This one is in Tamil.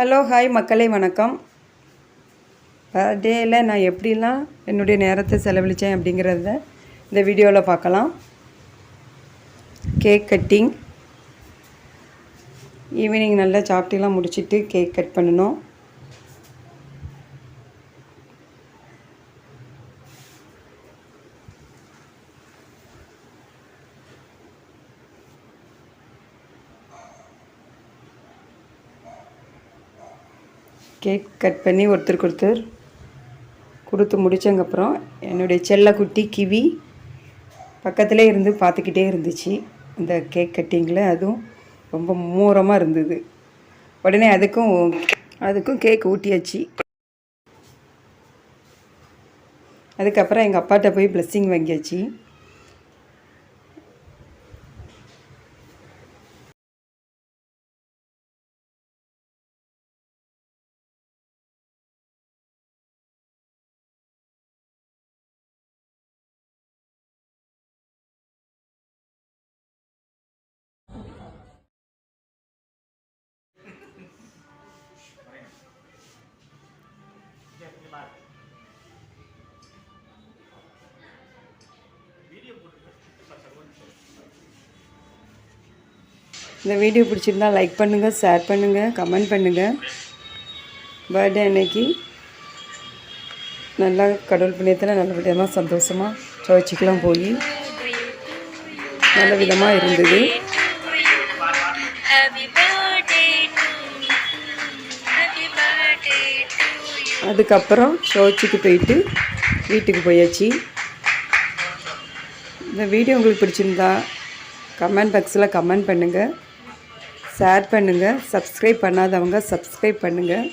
ஹலோ ஹாய் மக்களே வணக்கம். பர்த்டேயில் நான் எப்படிலாம் என்னுடைய நேரத்தை செலவழித்தேன் அப்படிங்கிறத இந்த வீடியோவில் பார்க்கலாம். கேக் கட்டிங் ஈவினிங் நல்லா சாப்பிட்டுலாம் முடிச்சுட்டு கேக் கட் பண்ணணும். கேக் கட் பண்ணி ஒருத்தருக்கு ஒருத்தர் கொடுத்து முடித்தங்கப்புறம் என்னுடைய செல்லக்குட்டி கிவி பக்கத்திலே இருந்து பார்த்துக்கிட்டே இருந்துச்சு. இந்த கேக் கட்டிங்கில் அதுவும் ரொம்ப மூரமாக இருந்தது. உடனே அதுக்கும் அதுக்கும் கேக் ஊட்டியாச்சு. அதுக்கப்புறம் எங்கள் அப்பாட்ட போய் ப்ளெஸ்ஸிங் வாங்கியாச்சு. இந்த வீடியோ பிடிச்சிருந்தா லைக் பண்ணுங்கள் ஷேர் பண்ணுங்கள் கமெண்ட் பண்ணுங்கள் பர்த்டே அன்னைக்கு நல்லா கடவுள் புண்ணியத்தில் நல்லபடியாக சந்தோஷமாக சர்ச்சுக்கெலாம் போய். நல்ல விதமாக இருந்தது. அதுக்கப்புறம் சர்ச்சுக்கு போயிட்டு வீட்டுக்கு போயாச்சு. இந்த வீடியோ உங்களுக்கு பிடிச்சிருந்தா கமெண்ட் பாக்ஸில் கமெண்ட் பண்ணுங்கள் ஷேர் பண்ணுங்கள் சப்ஸ்கிரைப் பண்ணாதவங்க சப்ஸ்கிரைப் பண்ணுங்கள்